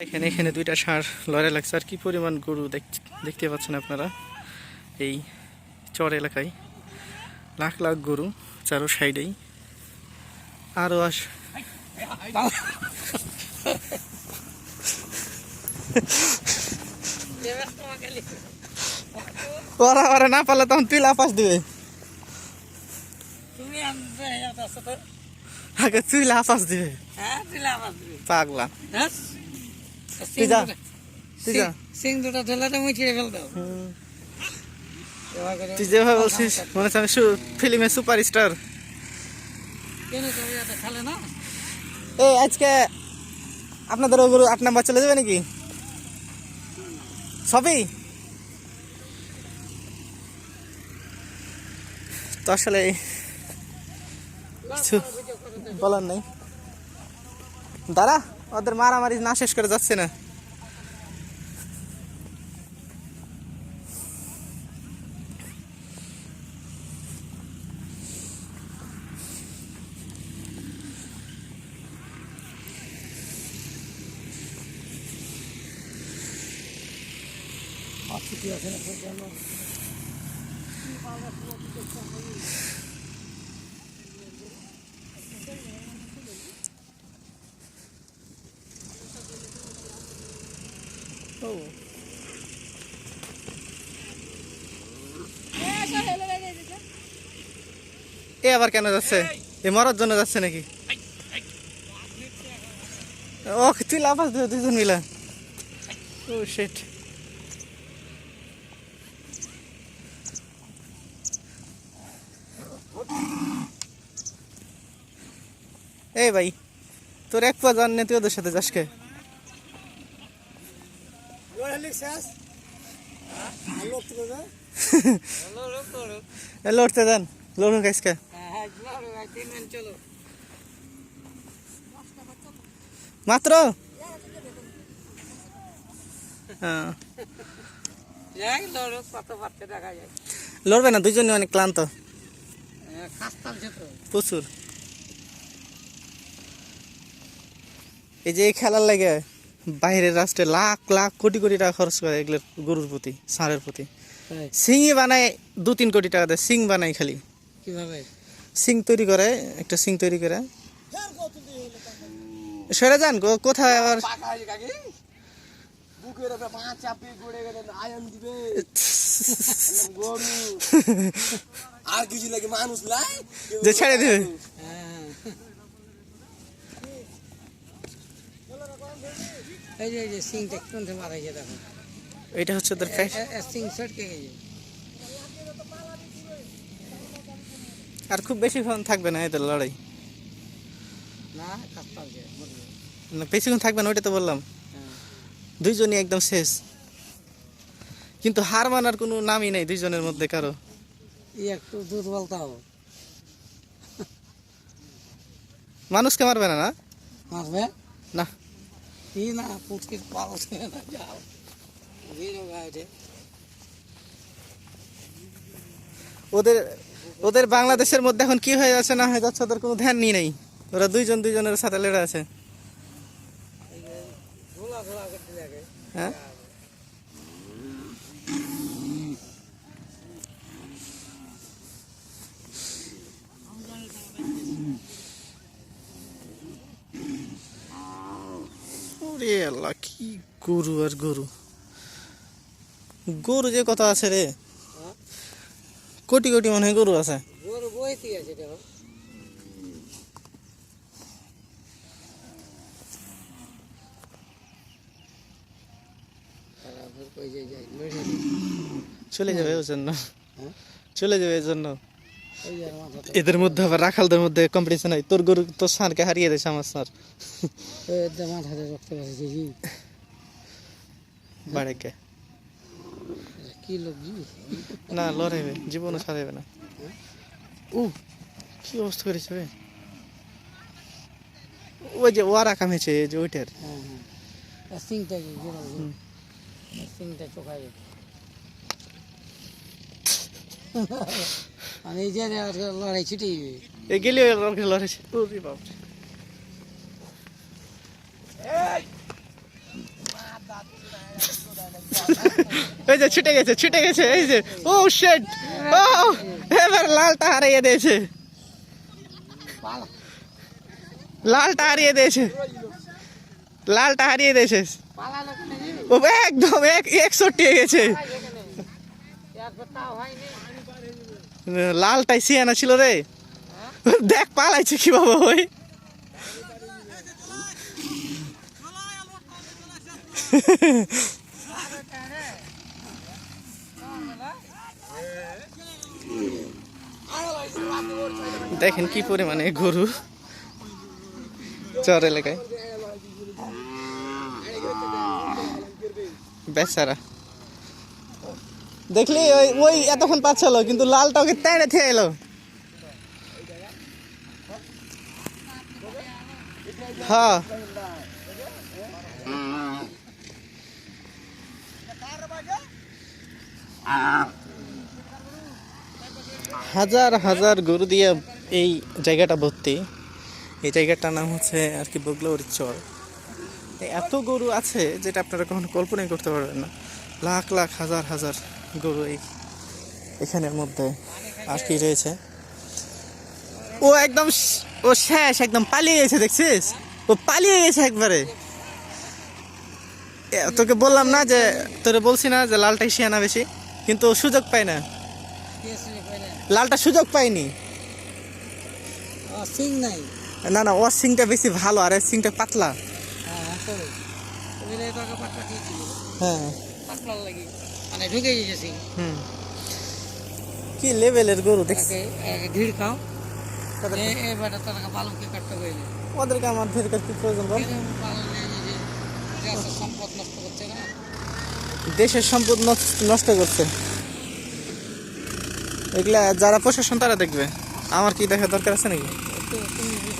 এখানে এখানে দুইটা ষাঁড় লড়াই লাগছে। আর কি পরিমাণ গরু দেখ- দেখতে পাচ্ছেন আপনারা? এই চর এলাকায় লাখ লাখ গরু চারো সাইডেই আরও আস ওরা ওরা না পারলে তখন তুই লাফাস দিবে। আগে তুই লাপাস দিবে। হ্যাঁ দিবে। পাগলা। হ্যাঁ। তুই যা তুই যা। সিং দুটো ঢেলে মুই ছিঁড়ে ফেল দাও হুম। এবার করে তুই যেভাবে বলছিস মনে হচ্ছে আমি ফিল্মের সুপার স্টার কেন তুমি এটা খেলে না? এই আজকে আপনাদের ওই গরু আট নাম্বার চলে যাবে নাকি? সবই? তো আসলে কিছু বলার নেই। দাঁড়া। ওদের মারামারি না শেষ করে যাচ্ছে না ছুটি আছে না এ আবার কেন যাচ্ছে? এ মরার জন্য যাচ্ছে নাকি? ও তুই লাফাস দিও দুজন মিলা। ও শেট এই ভাই তোর এক পা জান তুই ওদের সাথে যাস কে? হ্যালো লোক করো এ লড়তে দেন লড়ুন কাজকে হ্যাঁ হ্যাঁ চলো ভাই তিন মিনিট চলো মাত্র হ্যাঁ যাই লড়ো কত পারতে দেখা যায় লড়বে না দুজনে অনেক ক্লান্ত খাস্তাল যেত প্রচুর এই যে এই খেলার লাগে বাইরের রাষ্ট্রে লাখ লাখ কোটি কোটি টাকা খরচ করে এগুলোর গরুর প্রতি ষাঁড়ের প্রতি। সিংই বানায় দু তিন কোটি টাকা দেয় সিং বানায় খালি। কীভাবে? সিং তৈরি করে একটা সিং তৈরি করে। সরে যান কো- কোথায় আবার? আর কিছু লাগে মানুষ লাই যে ছেড়ে দেবে হ্যাঁ এই যে এই যে সিংটা কোনটা মারাইছে দেখো। এটা হচ্ছে ওদের এ সিং সটকে গেছে আর খুব বেশিক্ষণ থাকবে না এদের লড়াই? না না, বেশিক্ষণ থাকবে না ওইটা তো বললাম। হ্যাঁ। দুইজনই একদম শেষ। কিন্তু হার মানার কোনো নামই নেই দুইজনের মধ্যে কারও। একটু দুর্বল তাও। মানুষকে মারবে না না? মারবে? না। কি না পুচকে পালছে না যাও ওদের ওদের বাংলাদেশের মধ্যে এখন কি হয়ে যাচ্ছে না হয়ে যাচ্ছে ওদের কোনো ধ্যান নিয়ে নেই। ওরা দুইজন দুইজনের সাথে লেড়ে আছে। হ্যাঁ ওরে আল্লাহ কি গরু আর গরু? গরু যে কথা আছে রে। কোটি কোটি মনে হয় গরু আছে। গরু বইতে আছে দেখো তারপর কই যাই যাই লড়ে যাই। চলে যাবে ওর জন্য। হ্যাঁ? চলে যাবে এর জন্য। ওই যে আর মাথাটা এদের মধ্যে আবার রাখালদের মধ্যে কম্পিটিশন হয় তোর গরু তোর সারকে হারিয়ে দিয়েছে আমার সার বাড়িকে কি? লোক না লড়াইবে জীবনও ছাড়াইবে না। ও কি অবস্থা করেছে বে ওই যে ওয়ারা কামেছে যে ওইটার। হ্যাঁ হ্যাঁ। সিংটা সিংটা চোখাই আমি যে লড়াই ছুটি। এ গেলে বাপরে। যে ছুটে গেছে ছুটে গেছে এই যে। ও শেট ও এবার লালটা হারিয়ে দিয়েছে। লালটা হারিয়ে দিয়েছে। লালটা হারিয়ে দিয়েছে? ও একদম এক একষট্টি হয়ে গেছে। লালটাই সিয়ানা ছিল রে। দেখ, পালাইছে কীভাবে ওই। দেখেন কি পরিমাণে গরু। চর এলাকায়। বেচারা। দেখলি ওই ওই এতক্ষণ পাচ্ছিল, কিন্তু লালটা ওকে তেড়ে থেকে এলো। হ্যাঁ। হাজার হাজার গরু দিয়ে এই জায়গাটা ভর্তি। এই জায়গাটার নাম হচ্ছে আর কি বগলাউরি চর। এত গরু আছে যেটা আপনারা কখনো কল্পনাই করতে পারবেন না। লাখ লাখ, হাজার হাজার। গরু এই এখানের মধ্যে আর কি রয়েছে? ও একদম ও শেষ একদম পালিয়ে গেছে দেখছিস? ও পালিয়ে গেছে একবারে। তোকে বললাম না যে তোরে বলছি না যে লালটাই শিয়ানা বেশি কিন্তু ও সুযোগ পায় না। লালটা সুযোগ পায়নি। না না ওর সিংটা বেশি ভালো আর এর সিংটা পাতলা। হ্যাঁ মানে ঢুকে গেছে। হুম। কি লেভেলের গরু দেখছি। ভিড় খাও তারা কাটতে ওদেরকে কি প্রয়োজন সম্পদ নষ্ট করছে না। দেশের সম্পদ নষ্ট- করছে। এগুলা যারা প্রশাসন তারা দেখবে। আমার কি দেখা দরকার আছে নাকি?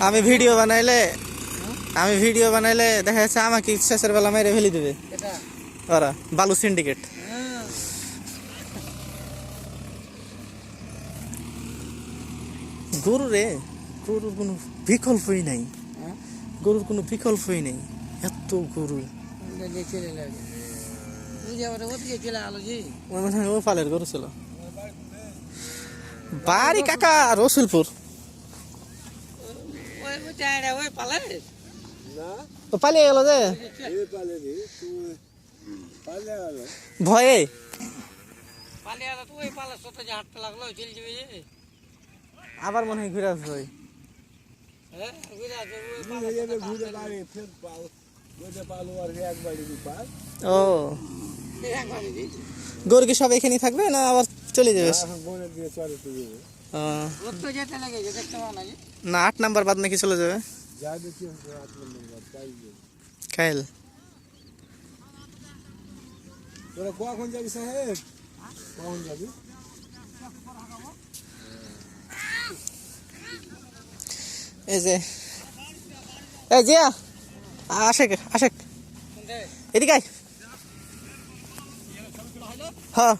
আমি ভিডিও বানাইলে আমি ভিডিও বানাইলে দেখা যাচ্ছে আমাকে শেষের বেলা মেরে ফেলে দেবে। এটা? ওরা বালু সিন্ডিকেট গরু রে গরুর কোনো বিকল্পই নাই। হ্যাঁ? গরুর কোনো বিকল্পই নেই। এত গরু। ও পালের গরু ছিল। বাড়ি কাকা রসুলপুর। পালিয়ে গেল যে? তুই ভয়ে। পালে আলো তো ওই পালের সাথে যে হাঁটতে লাগল চলে যাবে যে। আবার মনে হয় ঘুরে আসবে। হ্যাঁ ও। গরু কি সব এখানেই থাকবে না আবার চলে যাবে? না আট নাম্বার বাদ নাকি চলে যাবে? যা দেখি হাত নম্বর তোরা কখন যাবি সাহেব? কখন যাবি? এই যে এই জিয়া আশেক আশেক এদিকে। হ্যাঁ।